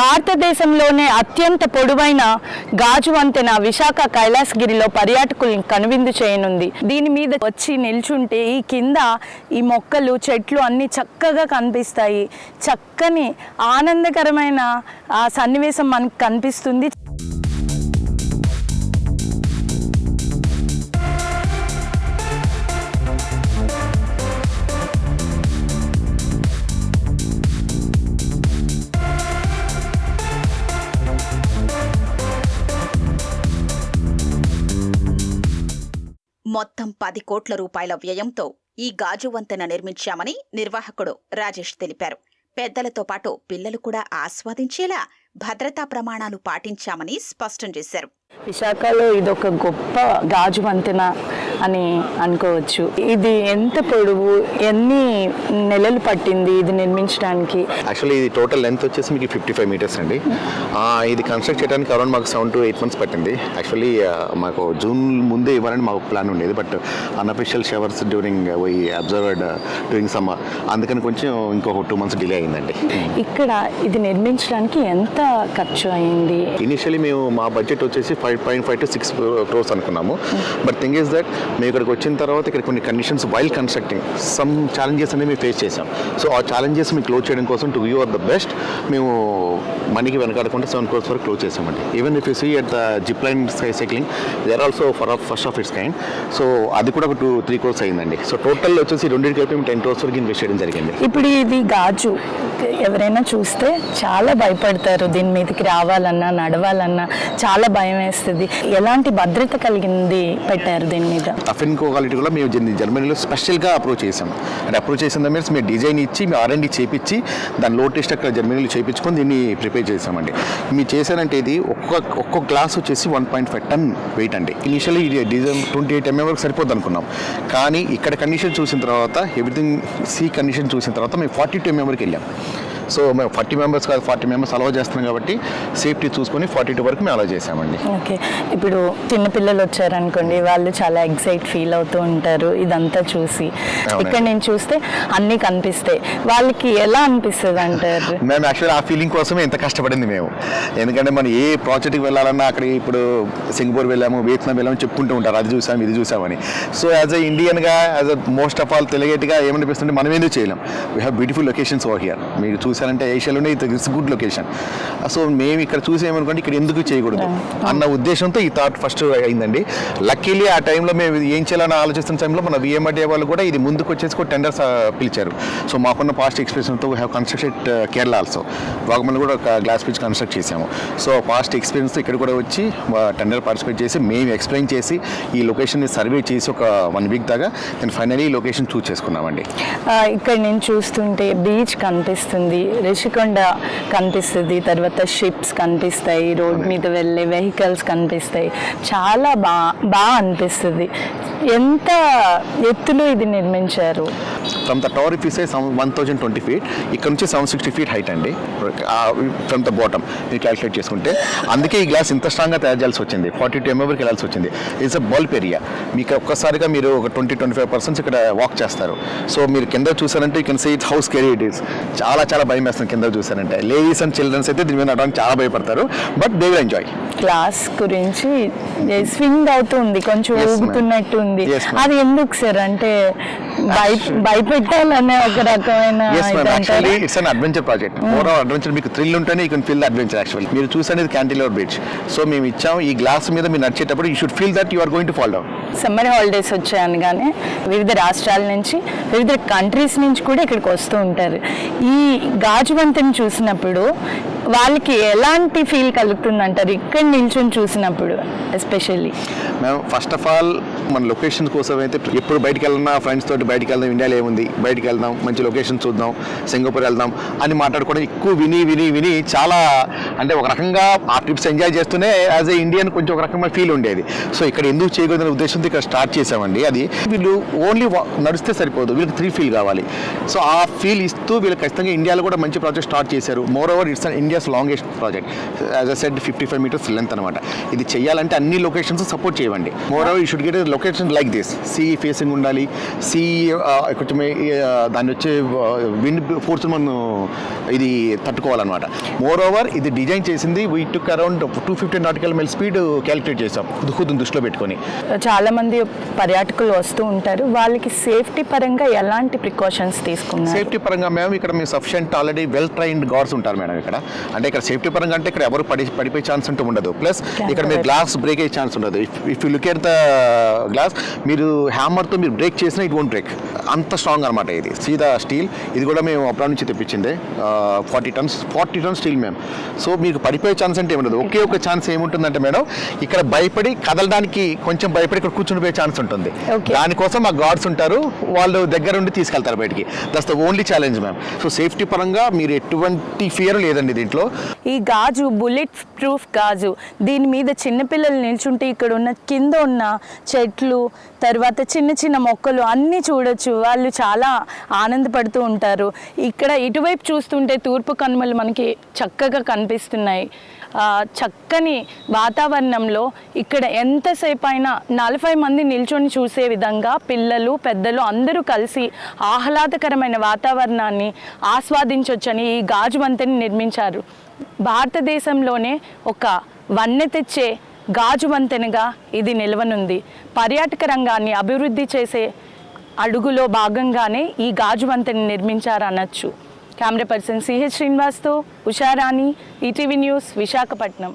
భారతదేశంలోనే అత్యంత పొడవైన గాజు వంతెన విశాఖ కైలాసగిరిలో పర్యాటకులను కనువిందు చేయనుంది. దీని మీద వచ్చి నిల్చుంటే ఈ కింద ఈ మొక్కలు చెట్లు అన్నీ చక్కగా కనిపిస్తాయి. చక్కని ఆనందకరమైన ఆ సన్నివేశం మనకు కనిపిస్తుంది. మొత్తం పది కోట్ల రూపాయల వ్యయంతో ఈ గాజు వంతెన నిర్మించామని నిర్వాహకుడు రాజేష్ తెలిపారు. పెద్దలతో పాటు పిల్లలు కూడా ఆస్వాదించేలా భద్రతా ప్రమాణాలు పాటించామని స్పష్టం చేశారు. విశాఖలో ఇదొక గొప్ప గాజు వంతెన. అని అనుకోవచ్చు. ఇది ఎంత పొడవు ఎన్ని నెలలు పట్టింది ఇది నిర్మించడానికి? యాక్చువల్లీ ఇది టోటల్ లెంత్ వచ్చేసి మీకు ఫిఫ్టీ ఫైవ్ మీటర్స్ అండి ఇది కన్స్ట్రక్ట్ చేయడానికి అరౌండ్ మాకు సెవెన్ టు ఎయిట్ మంత్స్ పట్టింది. యాక్చువల్లీ మాకు జూన్ ముందే ఇవ్వాలని మాకు ప్లాన్ ఉండేది but unofficial showers during why observed during summer అందుకని కొంచెం ఇంకొక టూ మంత్స్ డిలే అయిందండి. ఇక్కడ ఇది నిర్మించడానికి ఎంత ఖర్చు అయింది? ఇనిషియలీ మేము మా బడ్జెట్ వచ్చేసి five point five to six crores అనుకున్నాము. బట్ థింగ్ ఇస్ దట్ మేము ఇక్కడికి వచ్చిన తర్వాత ఇక్కడ కొన్ని conditions while constructing some challenges అనేవి మేము ఫేస్ చేసాం సో ఆ ఛాలెంజెస్ మీకు క్లోజ్ చేయడం కోసం to you are the best మేము మనీకి వెనకాడకుండా సెవెన్ క్రోర్స్ వరకు క్లోజ్ చేసామండి even if you see at the zip line cycling there also for first of its kind so అది కూడా ఒక టూ త్రీ క్రోర్స్ అయిందండి. సో టోటల్ వచ్చేసి రెండింటికి కలిపి మేము టెన్ క్రోర్స్ వరకు ఇన్వెస్ట్ చేయడం జరిగింది. ఇప్పుడు ఇది గాజు. ఎవరైనా చూస్తే చాలా భయపడతారు దీని మీదకి రావాలన్నా నడవాలన్నా. చాలా భయం వేస్తుంది. ఎలాంటి భద్రత కలిగింది పెట్టారు దీని మీద? అఫిన్ క్వాలిటీ కూడా మేము జర్మనీలో స్పెషల్గా అప్రోచ్ చేసాం అంటే అప్రోచ్ చేసిన మీన్స్ మేము డిజైన్ ఇచ్చి మేము ఆర్ఎండి చేపించి దాని లో టెస్ట్ అక్కడ జర్మనీలో చేపించుకొని దీన్ని ప్రిపేర్ చేసామండి మీరు చేశారంటే ఇది ఒక్కొక్క ఒక్కొక్క గ్లాస్ వచ్చేసి one point five ton weight అండి. ఇనిషియల్లీ ఇది డిజైన్ ట్వంటీ ఎయిట్ ఎంఎం వరకు సరిపోద్ది అనుకున్నాం. కానీ ఇక్కడ కండిషన్ చూసిన తర్వాత ఎవ్రీథింగ్ సీ కండిషన్ చూసిన తర్వాత మేము ఫార్టీ టూ ఎంఎం వరకు వెళ్ళాం. సో మేము ఫార్టీ మెంబర్స్ కాదు ఫార్టీ మెంబర్స్ అలౌ చేస్తున్నాం కాబట్టి సేఫ్టీ చూసుకొని ఫార్టీ టూ వరకు మేము అలౌ చేసామండి ఓకే. ఇప్పుడు చిన్నపిల్లలు వచ్చారనుకోండి వాళ్ళు చాలా ఎగ్జైట్ ఫీల్ అవుతూ ఉంటారు ఇదంతా చూసి. ఇక్కడ నేను చూస్తే అన్నీ కనిపిస్తాయి. వాళ్ళకి ఎలా అనిపిస్తుంది అంటారు? మేము యాక్చువల్లీ ఆ ఫీలింగ్ కోసమే ఇంత కష్టపడింది మేము. ఎందుకంటే మనం ఏ ప్రాజెక్ట్కి వెళ్ళాలన్నా అక్కడ ఇప్పుడు సింగపూర్ వెళ్ళాము వియత్నాం వెళ్ళాము చెప్పుకుంటూ ఉంటారు. అది చూసాం ఇది చూసామని. So as a ఇండియన్గా as a most of all తెలియట్గా ఏమనిపిస్తుంటే మనం ఎందుకు చేయలేం? We have beautiful locations over here మీరు చూసారంటే ఏషియాలోనే ఇట్స్ గుడ్ లొకేషన్ సో మేము ఇక్కడ చూసేమనుకోండి ఇక్కడ ఎందుకు చేయకూడదు? అన్న ఉద్దేశంతో ఈ థాట్ ఫస్ట్ అయిందండి. లక్కీలీ ఆ టైంలో మేము ఏం చేయాలని ఆలోచిస్తున్న టైంలో మన విఎంఆర్డే వాళ్ళు కూడా ఇది ముందుకు వచ్చేసి కూడా టెండర్స్ పిలిచారు. సో మాకున్న పాస్ట్ ఎక్స్పీరియన్స్తో we have constructed Kerala also Vagamon కూడా ఒక గ్లాస్ బ్రిడ్జ్ కన్స్ట్రక్ట్ చేసాము సో పాస్ట్ ఎక్స్పీరియన్స్ ఇక్కడ కూడా వచ్చి టెండర్ పార్టిసిపేట్ చేసి మేము ఎక్స్ప్లెయిన్ చేసి ఈ లొకేషన్ని సర్వే చేసి ఒక వన్ వీక్ దాకా నేను ఫైనలీ లొకేషన్ చూస్ చేసుకున్నామండి. ఇక్కడ నేను చూస్తుంటే బీచ్ కనిపిస్తుంది. రిషికొండ కనిపిస్తుంది తర్వాత షిప్స్ కనిపిస్తాయి రోడ్ మీద వెళ్ళే వెహికల్స్ కనిపిస్తాయి. చాలా బా బాగా అనిపిస్తుంది. ఎంత ఎత్తులో ఇది నిర్మించారు? From the tower if one thousand twenty feet ఇక్కడ నుంచి సెవెన్ సిక్స్టీ ఫీట్ హైట్ అండి. ఫ్రమ్ ద బాటమ్ మీరు క్యాలిక్యులేట్ చేసుకుంటే. అందుకే ఈ గ్లాస్ ఇంత స్ట్రాంగ్గా తయారు చేయాల్సి వచ్చింది. ఫార్టీ టూ ఎంఎవర్కి వెళ్ళాల్సి వచ్చింది. ఇట్స్ అ బల్బ్ ఏరియా మీకు ఒక్కసారిగా మీరు ఒక ట్వంటీ ట్వంటీ ఫైవ్ పర్సెంట్స్ ఇక్కడ వాక్ చేస్తారు. సో మీరు కింద చూసారంటే you can see it's how scary it is చాలా చాలా భయం వేస్తుంది కింద చూసారంటే లేడీస్ అండ్ చిల్డ్రన్స్ అయితే దీని మీద నడవడానికి చాలా భయపడతారు. But they will enjoy class గురించి స్వింగ్ అవుతుంది కొంచెం. ఊగుతున్నట్టు ఉంది. అది ఎందుకు సార్? అంటే భయ భయపెట్టాలనే ఒక రకమైన? It's an adventure project more adventure మీకు థ్రిల్ ఉంటేనే you can feel the adventure actually మీరు చూసేది క్యాంటిలివర్ బ్రిడ్జ్ సో మేము ఇచ్చాం. ఈ గ్లాస్ మీద మీరు నడిచేటప్పుడు you should feel that you are going to fall down summer holidays వచ్చాయనగానే వివిధ రాష్ట్రాల నుంచి వివిధ కంట్రీస్ నుంచి కూడా ఇక్కడికి వస్తూ ఉంటారు. ఈ రాజవంతిని చూసినప్పుడు వాళ్ళకి ఎలాంటి ఫీల్ కలుగుతుంది అంటారు ఇక్కడ నిల్చొని చూసినప్పుడు ఎస్పెషల్లీ మేము ఫస్ట్ ఆఫ్ ఆల్ మన లొకేషన్ కోసం అయితే ఎప్పుడు బయటికి వెళ్ళినా ఫ్రెండ్స్ తోటి బయటికి వెళ్దాం ఇండియాలో ఏముంది? బయటకు వెళ్దాం మంచి లొకేషన్ చూద్దాం సింగపూర్ వెళ్దాం అని మాట్లాడుకోవడం ఎక్కువ విని విని విని చాలా అంటే ఒక రకంగా ఆ ట్రిప్స్ ఎంజాయ్ చేస్తూనే యాజ్ ఏ ఇండియన్ కొంచెం ఒక రకమైన ఫీల్ ఉండేది. సో ఇక్కడ ఎందుకు చేయకూడదనే ఉద్దేశంతో ఇక్కడ స్టార్ట్ చేసామండి అది వీళ్ళు ఓన్లీ నడిస్తే సరిపోదు. వీళ్ళకి త్రీ ఫీల్ కావాలి. సో ఆ ఫీల్ ఇస్తూ వీళ్ళు ఖచ్చితంగా ఇండియాలో కూడా మంచి ప్రాజెక్ట్ స్టార్ట్ చేశారు. Moreover it's India India's longest project as a said fifty five meters length అనమాట ఇది చేయాలంటే అన్ని లొకేషన్స్ సపోర్ట్ చేయండి more you should get location like this sea facing ఉండాలి. సీ కొంచెం దాన్ని వచ్చే విండ్ ఫోర్స్ మనం ఇది తట్టుకోవాలన్నమాట. మోర్ ఓవర్ ఇది డిజైన్ చేసింది we took around two fifty nautical mile speed calculate చేసాం దుఃఖుని దృష్టిలో పెట్టుకొని. చాలా మంది పర్యాటకులు వస్తూ ఉంటారు. వాళ్ళకి సేఫ్టీ పరంగా ఎలాంటి ప్రికాషన్స్ తీసుకున్నారు? సేఫ్టీ పరంగా మేము ఇక్కడ మేము sufficient already well trained guards ఉంటారు మేడం ఇక్కడ. అంటే ఇక్కడ సేఫ్టీ పరంగా అంటే ఇక్కడ ఎవరు పడి పడిపోయే ఛాన్స్ ఉంటూ ఉండదు. ప్లస్ ఇక్కడ మీరు గ్లాస్ బ్రేక్ అయ్యే ఛాన్స్ ఉండదు. If you look at the glass మీరు హ్యామర్తో మీరు బ్రేక్ చేసినా ఇట్ వోంట్ బ్రేక్ అంత స్ట్రాంగ్ అనమాట ఇది. సీదా స్టీల్ ఇది కూడా మేము అప్పుడు నుంచి తెప్పించింది. Forty tons forty tons steel మేము సో మీకు పడిపోయే ఛాన్స్ అంటే ఏముండదు ఒకే ఒక ఛాన్స్ ఏముంటుందంటే మేడం ఇక్కడ భయపడి కదలడానికి కొంచెం భయపడి ఇక్కడ కూర్చుని ఛాన్స్ ఉంటుంది. దానికోసం మా గార్డ్స్ ఉంటారు. వాళ్ళు దగ్గర ఉండి తీసుకెళ్తారు బయటికి. That's the only challenge ma'am so safety పరంగా మీరు ఎటువంటి ఫియర్ లేదండి దీంట్లో. ఈ గాజు బుల్లెట్ ప్రూఫ్ గాజు. దీని మీద చిన్నపిల్లలు నిల్చుంటే ఇక్కడ ఉన్న కింద ఉన్న చెట్లు తర్వాత చిన్న చిన్న మొక్కలు అన్నీ చూడొచ్చు. వాళ్ళు చాలా ఆనందపడుతూ ఉంటారు. ఇక్కడ ఇటువైపు చూస్తుంటే తూర్పు కనుమలు మనకి చక్కగా కనిపిస్తున్నాయి. చక్కని వాతావరణంలో ఇక్కడ ఎంతసేపు అయినా నలభై మంది నిల్చొని చూసే విధంగా పిల్లలు పెద్దలు అందరూ కలిసి ఆహ్లాదకరమైన వాతావరణాన్ని ఆస్వాదించవచ్చని ఈ గాజు వంతెని నిర్మించారు. భారతదేశంలోనే ఒక వన్నె తెచ్చే గాజు వంతెనగా ఇది నిలవనుంది. పర్యాటక రంగాన్ని అభివృద్ధి చేసే అడుగులో భాగంగానే ఈ గాజు వంతెన కెమెరా పర్సన్ సిహెచ్ శ్రీనివాస్తో ఉషారాణి ఈటీవీ న్యూస్ విశాఖపట్నం.